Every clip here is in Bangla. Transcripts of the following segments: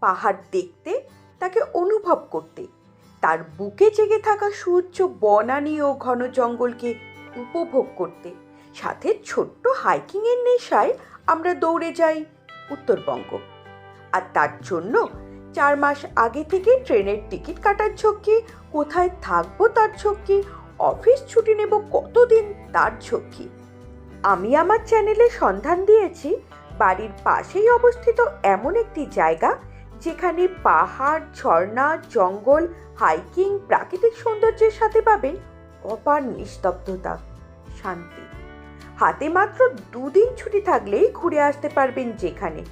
পাহাড় দেখতে, তাকে অনুভব করতে। তার বুকে জেগে থাকা সুউচ্চ বনানী ও ঘন জঙ্গলকে উপভোগ করতে। সাথে ছোট্ট হাইকিংয়ের নেশায় আমরা দৌড়ে যাই উত্তরবঙ্গ। আর তার জন্য চার মাস আগে থেকে ট্রেনের টিকিট কাটার ঝক্কি, কোথায় থাকব তার ঝক্কি, অফিস ছুটি নেব কতদিন তার ঝক্কি। আমি আমার চ্যানেলে সন্ধান দিয়েছি, বাড়ির পাশেই অবস্থিত এমন একটি জায়গা যেখানে পাহাড়, ঝর্ণা, জঙ্গল, হাইকিং, প্রাকৃতিক সৌন্দর্যের সাথে পাবেন অপার নিস্তব্ধতা, শান্তি। হাতে মাত্র দুদিন ছুটি থাকলেই ঘুরে আসতে পারবেন যেখানে।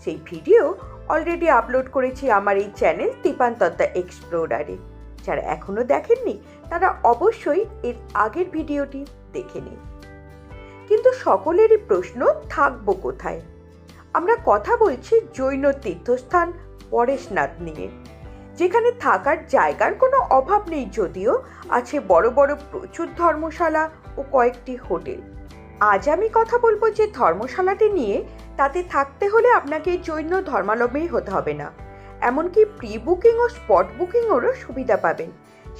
সেই ভিডিও অলরেডি আপলোড করেছি আমার এই চ্যানেল তিপান এক্সপ্লোরারে যারা এখনও দেখেননি, তারা অবশ্যই এর আগের ভিডিওটি দেখে নিন। কিন্তু সকলেরই প্রশ্ন, থাকব কোথায়? আমরা কথা বলছি জৈন তীর্থস্থান পরেশনাথ নিয়ে, যেখানে থাকার জায়গার কোনো অভাব নেই যদিও আছে বড় বড় প্রচুর ধর্মশালা ও কয়েকটি হোটেল। আজ আমি কথা বলব যে ধর্মশালাটি নিয়ে, তাতে থাকতে হলে আপনাকে জৈন ধর্মালম্বী হতে হবে না। এমনকি প্রি বুকিং ও স্পট বুকিংয়েরও সুবিধা পাবেন।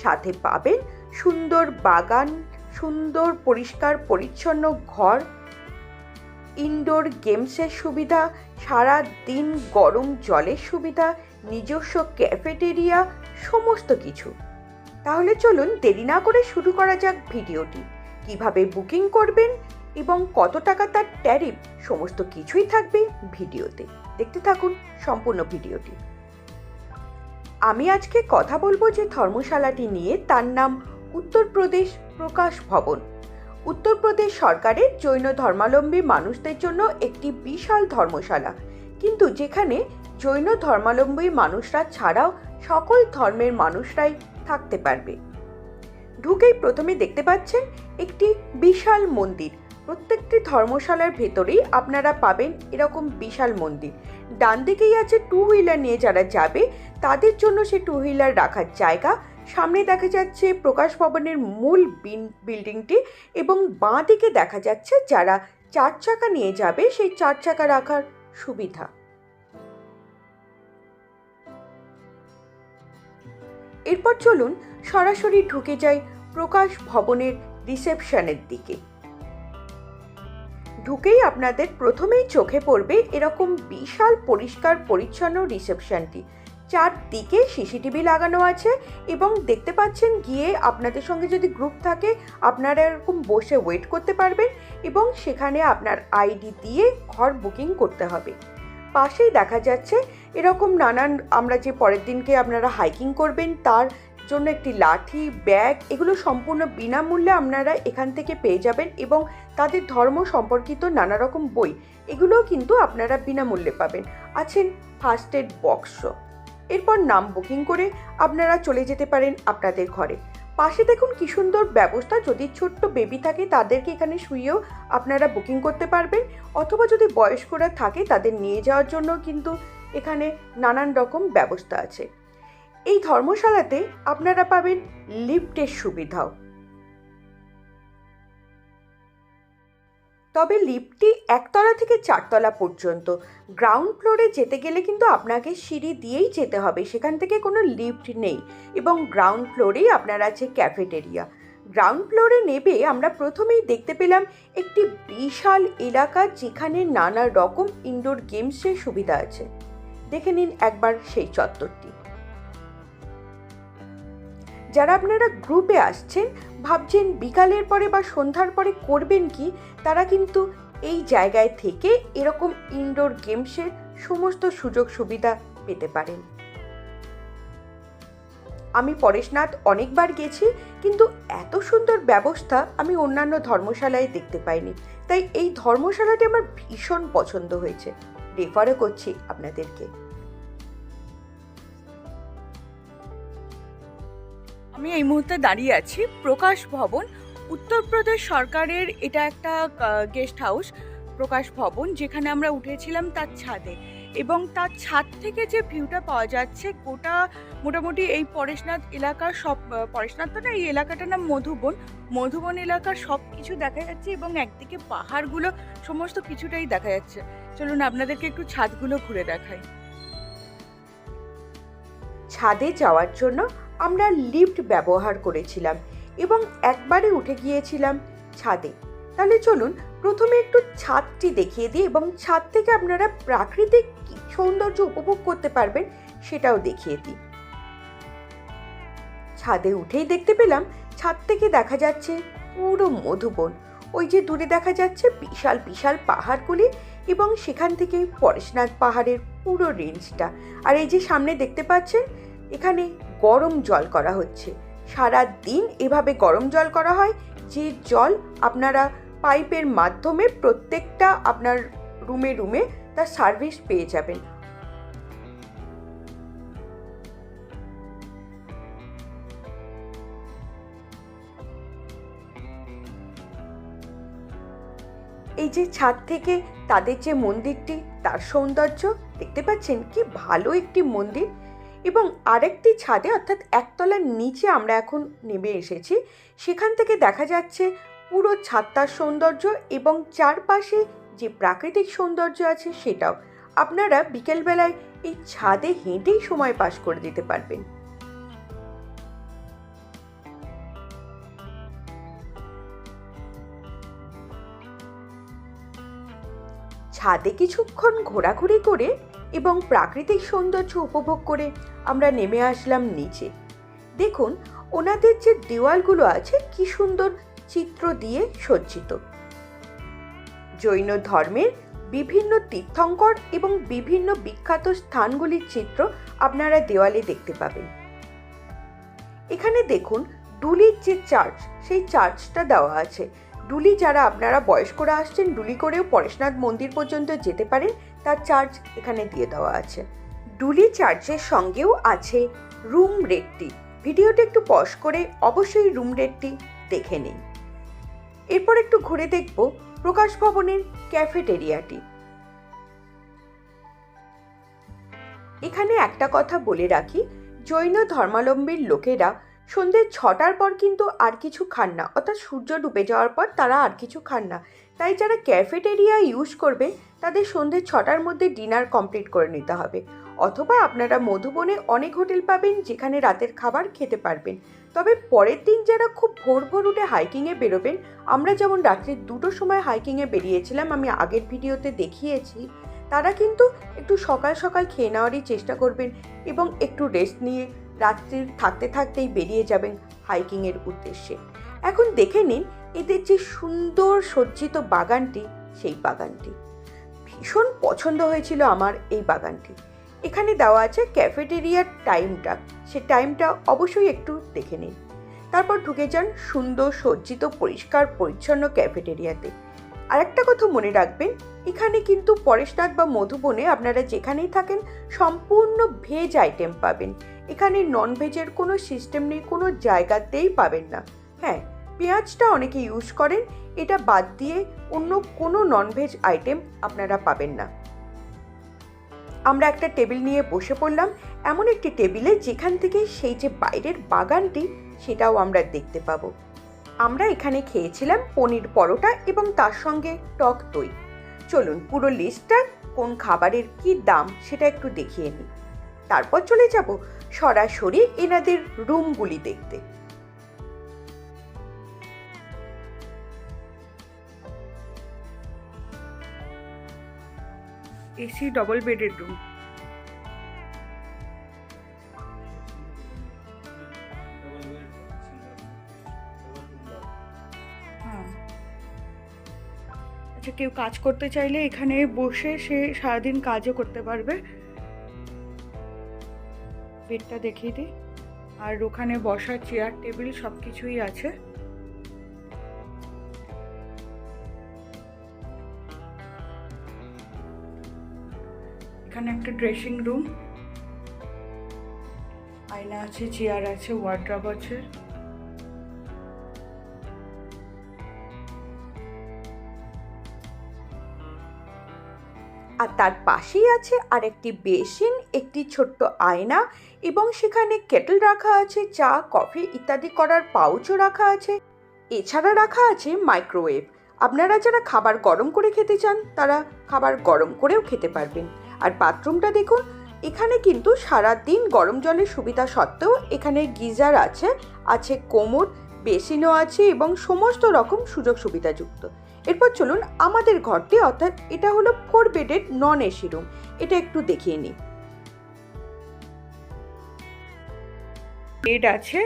সাথে পাবেন সুন্দর বাগান, সুন্দর পরিষ্কার পরিচ্ছন্ন ঘর ইনডোর গেমসের সুবিধা সারা দিন গরম জলের সুবিধা, নিজস্ব ক্যাফেটেরিয়া, সমস্ত কিছু। তাহলে চলুন দেরি না করে শুরু করা যাক ভিডিওটি। কীভাবে বুকিং করবেন এবং কত টাকা তার ট্যারিফ, সমস্ত কিছুই থাকবে ভিডিওতে। দেখতে থাকুন সম্পূর্ণ ভিডিওটি। আমি আজকে কথা বলব যে ধর্মশালাটি নিয়ে, তার নাম উত্তরপ্রদেশ প্রকাশ ভবন। উত্তরপ্রদেশ সরকারের জৈন ধর্মাবলম্বী মানুষদের জন্য একটি বিশাল ধর্মশালা। কিন্তু যেখানে জৈন ধর্মাবলম্বী মানুষরা ছাড়াও সকল ধর্মের মানুষরাই থাকতে পারবে। ঢুকেই প্রথমে দেখতে পাচ্ছেন একটি বিশাল মন্দির। প্রত্যেকটি ধর্মশালার ভেতরেই আপনারা পাবেন এরকম বিশাল মন্দির। ডান দিকেই আছে টু হুইলার নিয়ে যারা যাবে, তাদের জন্য সে টু হুইলার রাখার জায়গা। সামনে দেখা যাচ্ছে প্রকাশ ভবনের মূল বিল্ডিংটি এবং বাঁ দিকে দেখা যাচ্ছে যারা চার চাকা নিয়ে যাবে সেই চার চাকা রাখার সুবিধা। এরপর চলুন সরাসরি ঢুকে যাই প্রকাশ ভবনের রিসেপশনের দিকে। ঢুকেই আপনাদের প্রথমেই চোখে পড়বে এরকম বিশাল পরিষ্কার পরিচ্ছন্ন রিসেপশনটি। চারদিকে সিসিটিভি লাগানো আছে এবং দেখতে পাচ্ছেন গিয়ে আপনাদের সঙ্গে যদি গ্রুপ থাকে, আপনারা এরকম বসে ওয়েট করতে পারবেন এবং সেখানে আপনার আইডি দিয়ে ঘর বুকিং করতে হবে। পাশেই দেখা যাচ্ছে এরকম নানান আমরা যে পরের দিনকে আপনারা হাইকিং করবেন, তার জন্য একটি লাঠি ব্যাগ এগুলো সম্পূর্ণ বিনামূল্যে আপনারা এখান থেকে পেয়ে যাবেন এবং তাদের ধর্ম সম্পর্কিত নানা রকম বই, এগুলোও কিন্তু আপনারা বিনামূল্যে পাবেন। আছেন ফার্স্ট এড বক্সও এরপর নাম বুকিং করে আপনারা চলে যেতে পারেন আপনাদের ঘরে। পাশে দেখুন কী সুন্দর ব্যবস্থা, যদি ছোট্ট বেবি থাকে তাদেরকে এখানে শুয়েও আপনারা বুকিং করতে পারবেন, অথবা যদি বয়স্করা থাকে তাদের নিয়ে যাওয়ার জন্য কিন্তু এখানে নানান রকম ব্যবস্থা আছে। এই ধর্মশালাতে আপনারা পাবেন লিফটের সুবিধাও। তবে লিফটটি একতলা থেকে চারতলা পর্যন্ত। গ্রাউন্ড ফ্লোরে যেতে গেলে কিন্তু আপনাকে সিঁড়ি দিয়েই যেতে হবে, সেখান থেকে কোনো লিফট নেই এবং গ্রাউন্ড ফ্লোরেই আপনার আছে ক্যাফেটেরিয়া গ্রাউন্ড ফ্লোরে নেবে আমরা প্রথমেই দেখতে পেলাম একটি বিশাল এলাকা যেখানে নানা রকম ইনডোর গেমসের সুবিধা আছে। দেখে নিন একবার সেই চত্বরটি। যারা আপনারা গ্রুপে আসছেন ভাবছেন বিকালের পরে বা সন্ধ্যার পরে করবেন কি? তারা কিন্তু এই জায়গায় থেকে এরকম ইনডোর গেমসের সমস্ত সুযোগ সুবিধা পেতে পারেন। আমি পরেশনাথ অনেকবার গেছি, কিন্তু এত সুন্দর ব্যবস্থা আমি অন্যান্য ধর্মশালায় দেখতে পাইনি। তাই এই ধর্মশালাটি আমার ভীষণ পছন্দ হয়েছে। রেফারও করছি আপনাদেরকে। আমি এই মুহূর্তে দাঁড়িয়ে আছি প্রকাশ ভবন, উত্তরপ্রদেশ সরকারের এটা একটা গেস্ট হাউস প্রকাশ ভবন, যেখানে আমরা উঠেছিলাম তার ছাদে। এবং তার ছাদ থেকে যে ভিউটা পাওয়া যাচ্ছে, গোটা মোটামুটি এই পরেশনাথ এলাকার সব পরেশনাথ তো না, এই এলাকাটার নাম মধুবন। মধুবন এলাকার সব কিছু দেখা যাচ্ছে এবং একদিকে পাহাড়গুলো, সমস্ত কিছুটাই দেখা যাচ্ছে। চলুন আপনাদেরকে একটু ছাদগুলো ঘুরে দেখাই। ছাদে যাওয়ার জন্য আমরা লিফট ব্যবহার করেছিলাম এবং একবারে উঠে গিয়েছিলাম ছাদে। তাহলে চলুন প্রথমে একটু ছাদটি দেখিয়ে দিই এবং ছাদ থেকে আপনারা প্রাকৃতিক সৌন্দর্য উপভোগ করতে পারবেন সেটাও দেখিয়ে দিই। ছাদে উঠেই দেখতে পেলাম ছাদ থেকে দেখা যাচ্ছে পুরো মধুবন। ওই যে দূরে দেখা যাচ্ছে বিশাল বিশাল পাহাড়গুলি এবং সেখান থেকে পরেশনাথ পাহাড়ের পুরো রেঞ্জটা আর এই যে সামনে দেখতে পাচ্ছেন, এখানে গরম জল করা হচ্ছে। সারা দিন এভাবে গরম জল করা হয়, যে জল আপনারা পাইপের মাধ্যমে প্রত্যেকটা আপনার রুমে রুমে তার সার্ভিস পেয়ে যাবেন। এই যে ছাদ থেকে তাদের যে মন্দিরটি, তার সৌন্দর্য, দেখতে পাচ্ছেন কি ভালো একটি মন্দির। এবং আরেকটি ছাদে, অর্থাৎ একতলার নিচে আমরা এখন নেমে এসেছি। সেখান থেকে দেখা যাচ্ছে পুরো ছাদটার সৌন্দর্য এবং চারপাশে যে প্রাকৃতিক সৌন্দর্য আছে সেটাও। আপনারা বিকেলবেলায় এই ছাদে হেঁটেই সময় পাস করে দিতে পারবেন। ছাদে কিছুক্ষণ ঘোরাঘুরি করে এবং প্রাকৃতিক সৌন্দর্য উপভোগ করে আমরা নেমে আসলাম নিচে। দেখুন, ওনাদের যে দেওয়ালগুলো আছে, কি সুন্দর চিত্র দিয়ে সজ্জিত। জৈন ধর্মের বিভিন্ন তীর্থঙ্কর এবং বিভিন্ন বিখ্যাত স্থানগুলির চিত্র আপনারা দেওয়ালে দেখতে পাবেন। এখানে দেখুন, ডুলির যে চার্চ, সেই চার্চটা দেওয়া আছে। ডুলি যারা আপনারা বয়স্করা আসছেন, ডুলি করেও পরেশনাথ মন্দির পর্যন্ত যেতে পারেন। তার চার্জ এখানে দিয়ে দেওয়া আছে। ডুলি চার্জের সঙ্গেও আছে রুম রেটটি ভিডিওটা একটু পজ করে অবশ্যই রুম রেটটি দেখে নিন। এরপর একটু ঘুরে দেখব প্রকাশ ভবনের ক্যাফেটেরিয়াটি এখানে একটা কথা বলে রাখি, জৈন ধর্মাবলম্বীর লোকেরা সন্ধ্যে ছটার পর কিন্তু আর কিছু খান না। অর্থাৎ সূর্য ডুবে যাওয়ার পর তারা আর কিছু খান না। তাই যারা ক্যাফেটেরিয়া ইউজ করবে, তাদের সন্ধ্যে ছটার মধ্যে ডিনার কমপ্লিট করে নিতে হবে। অথবা আপনারা মধুবনে অনেক হোটেল পাবেন, যেখানে রাতের খাবার খেতে পারবেন। তবে পরের দিন যারা খুব ভোর ভোর উঠে হাইকিংয়ে বেরোবেন, আমরা যেমন রাত্রি দুটোর সময় হাইকিংয়ে বেরিয়েছিলাম, আমি আগের ভিডিওতে দেখিয়েছি, তারা কিন্তু একটু সকাল সকাল খেয়ে নেওয়ারই চেষ্টা করবেন এবং একটু রেস্ট নিয়ে রাত্রির থাকতে থাকতেই বেরিয়ে যাবেন হাইকিংয়ের উদ্দেশ্যে। এখন দেখে নিন এদের যে সুন্দর সজ্জিত বাগানটি, সেই বাগানটি। ভীষণ পছন্দ হয়েছিল আমার এই বাগানটি। এখানে দেওয়া আছে ক্যাফেটেরিয়ার টাইমটা সে টাইমটা অবশ্যই একটু দেখে নিন। তারপর ঢুকে যান সুন্দর সজ্জিত পরিষ্কার পরিচ্ছন্ন ক্যাফেটেরিয়াতে আর একটা কথা মনে রাখবেন, এখানে কিন্তু পরেশনাথ বা মধুবনে আপনারা যেখানেই থাকেন সম্পূর্ণ ভেজ আইটেম পাবেন। এখানে নন ভেজের কোনো সিস্টেম নেই, কোনো জায়গাতেই পাবেন না। হ্যাঁ পেঁয়াজটা অনেকে ইউজ করেন, এটা বাদ দিয়ে অন্য কোনো ননভেজ আইটেম আপনারা পাবেন না। আমরা একটা টেবিল নিয়ে বসে পড়লাম, এমন একটি টেবিলে যেখান থেকে সেই যে বাইরের বাগানটি, সেটাও আমরা দেখতে পাবো। আমরা এখানে খেয়েছিলাম পনির পরোটা এবং তার সঙ্গে টক দই। চলুন পুরো লিস্টটা কোন খাবারের কি দাম, সেটা একটু দেখিয়ে নিই। তারপর চলে যাব সরাসরি এনাদের রুমগুলি দেখতে। এসি ডবল বেডের রুম আচ্ছা কেউ কাজ করতে চাইলে এখানে বসে সে সারাদিন কাজও করতে পারবে। বেডটা দেখিয়ে দিই। আর ওখানে বসার চেয়ার টেবিল সব কিছুই আছে। এখানে একটা ড্রেসিং রুম আয়না আছে চেয়ার আছে ওয়ার্ড্রপ আছে। আর তার পাশেই আছে আরেকটি বেসিন, একটি ছোট্ট আয়না এবং সেখানে কেটল রাখা আছে, চা, কফি ইত্যাদি করার পাউচও রাখা আছে। এছাড়া রাখা আছে মাইক্রোওয়েভ। আপনারা যারা খাবার গরম করে খেতে চান, তারা খাবার গরম করেও খেতে পারবেন। আর বাথরুমটা দেখুন, এখানে কিন্তু সারাদিন গরম জলের সুবিধা সত্ত্বেও এখানে গিজার আছে আছে কোমর, বেসিনও আছে এবং সমস্ত রকম সুযোগ সুবিধাযুক্ত। এরপর চলুন আমাদের ঘরটি, অর্থাৎ এটা হলো four bedded non AC room এটা একটু দেখিয়ে নিই। বেড আছে,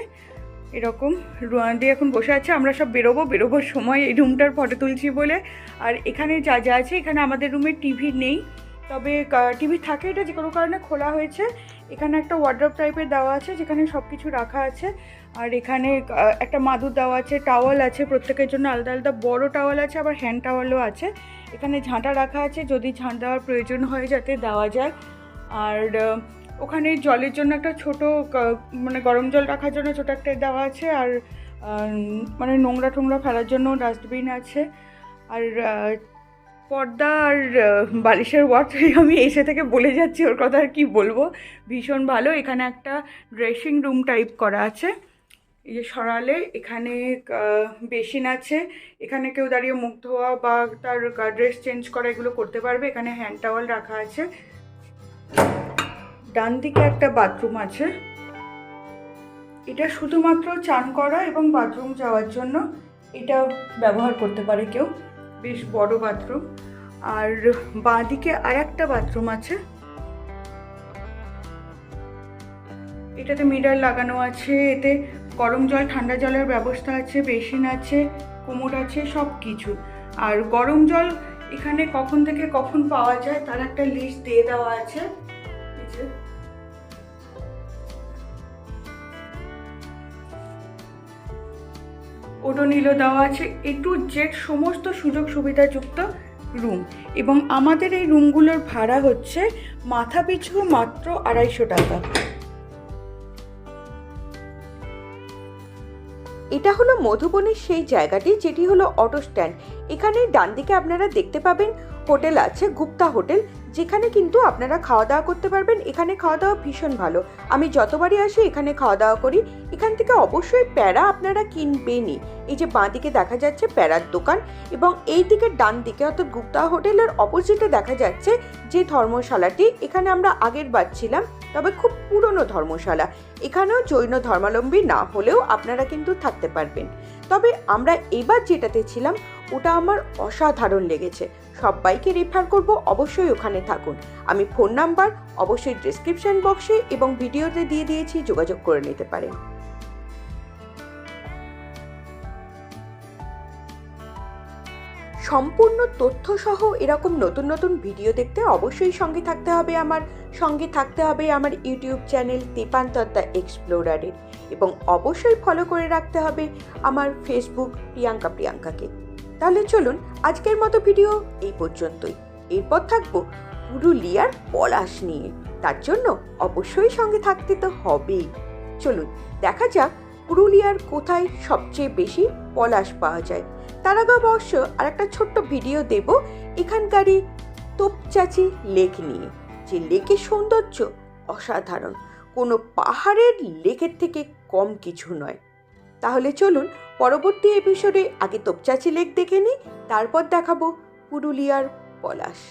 এরকম দিয়ে এখন বসে আছে, আমরা সব বেরোবো, বেরোবোর সময় এই রুমটার ফটো তুলছি বলে। আর এখানে যা যা আছে, এখানে আমাদের রুমে টিভি নেই। তবে টিভি থাকে এটা যে কোনো কারণে খোলা হয়েছে। এখানে একটা ওয়ার্ড্রপ টাইপের দেওয়া আছে, যেখানে সব কিছু রাখা আছে। আর এখানে একটা মাদুর দেওয়া আছে টাওয়াল আছে, প্রত্যেকের জন্য আলাদা আলাদা, বড় টাওয়াল আছে, আবার হ্যান্ড টাওয়ালও আছে। এখানে ঝাঁটা রাখা আছে, যদি ঝাঁট দেওয়ার প্রয়োজন হয় যাতে দেওয়া যায়। আর ওখানে জলের জন্য একটা ছোট মানে গরম জল রাখার জন্য ছোটো একটা দেওয়া আছে। আর মানে নোংরা টোংরা ফেলার জন্য ডাস্টবিন আছে। আর পর্দা আর বালিশের ওয়াট আমি এসে থেকে বলে যাচ্ছি, ওর কথা আর কি বলব। ভীষণ ভালো, এখানে একটা ড্রেসিং রুম টাইপ করা আছে। এই যে সরালে এখানে বেসিন আছে। এখানে কেউ দাঁড়িয়ে মুখ ধোয়া বা তার ড্রেস চেঞ্জ করা এগুলো করতে পারবে। এখানে হ্যান্ড টাওয়াল রাখা আছে। ডান দিকে একটা বাথরুম আছে। এটা শুধুমাত্র চান করা এবং বাথরুম যাওয়ার জন্য এটা ব্যবহার করতে পারে কেউ। বেশ বড় বাথরুম। আর বাঁ দিকে আর একটা বাথরুম আছে। এটাতে মিটার লাগানো আছে। এতে গরম জল, ঠান্ডা জলের ব্যবস্থা আছে, বেসিন আছে, কোমর আছে সব কিছু আর গরম জল এখানে কখন থেকে কখন পাওয়া যায় তার একটা লিস্ট দিয়ে দেওয়া আছে। যে। ওডোনিলও দেওয়া আছে এ টু জেড সমস্ত সুযোগ সুবিধাযুক্ত রুম এবং আমাদের এই রুমগুলোর ভাড়া হচ্ছে মাথা পিছু মাত্র আড়াইশো টাকা। এটা হলো মধুবনের সেই জায়গাটি যেটি হলো অটো স্ট্যান্ড। এখানে ডান দিকে আপনারা দেখতে পাবেন হোটেল আছে, গুপ্তা হোটেল, যেখানে কিন্তু আপনারা খাওয়া দাওয়া করতে পারবেন। এখানে খাওয়া দাওয়া ভীষণ ভালো। আমি যতবারই আসি, এখানে খাওয়া দাওয়া করি। এখান থেকে অবশ্যই প্যারা আপনারা কিনবেনই। এই যে বাঁ দিকে দেখা যাচ্ছে প্যারার দোকান এবং এই দিকে ডান দিকে অর্থাৎ গুপ্তা হোটেলের অপোজিটে দেখা যাচ্ছে যে ধর্মশালাটি। এখানে আমরা আগের বার ছিলাম। তবে খুব পুরনো ধর্মশালা। এখানেও জৈন ধর্মালম্বী না হলেও আপনারা কিন্তু থাকতে পারবেন। তবে আমরা এবার যেটাতে ছিলাম, ওটা আমার অসাধারণ লেগেছে। সবাইকে রেফার করব অবশ্যই ওখানে থাকুন। আমি ফোন নাম্বার অবশ্যই ডিসক্রিপশন বক্সে এবং ভিডিওতে দিয়ে দিয়েছি, যোগাযোগ করে নিতে পারেন। সম্পূর্ণ তথ্য সহ এরকম নতুন নতুন ভিডিও দেখতে অবশ্যই সঙ্গে থাকতে হবে আমার, সঙ্গে থাকতে হবে আমার ইউটিউব চ্যানেল তেপান্তর দ্য এক্সপ্লোরারের এবং অবশ্যই ফলো করে রাখতে হবে আমার ফেসবুক প্রিয়াঙ্কা প্রিয়াঙ্কাকে। তাহলে চলুন আজকের মতো ভিডিও এই পর্যন্তই। এরপর থাকব পুরুলিয়ার পলাশ নিয়ে। তার জন্য অবশ্যই সঙ্গে থাকতে তো হবেই। চলুন, দেখা যাক পুরুলিয়ার কোথায় সবচেয়ে বেশি পলাশ পাওয়া যায়? তার আগে অবশ্য আর একটা ছোট্ট ভিডিও দেব এখানকারই তোপচাচি লেক নিয়ে। যে লেকের সৌন্দর্য অসাধারণ। কোনো পাহাড়ের লেকের থেকে কম কিছু নয়। তাহলে চলুন পরবর্তী এপিসোডে আগে তোপচাচি লেক দেখে নিই, তারপর দেখাবো পুরুলিয়ার পলাশ।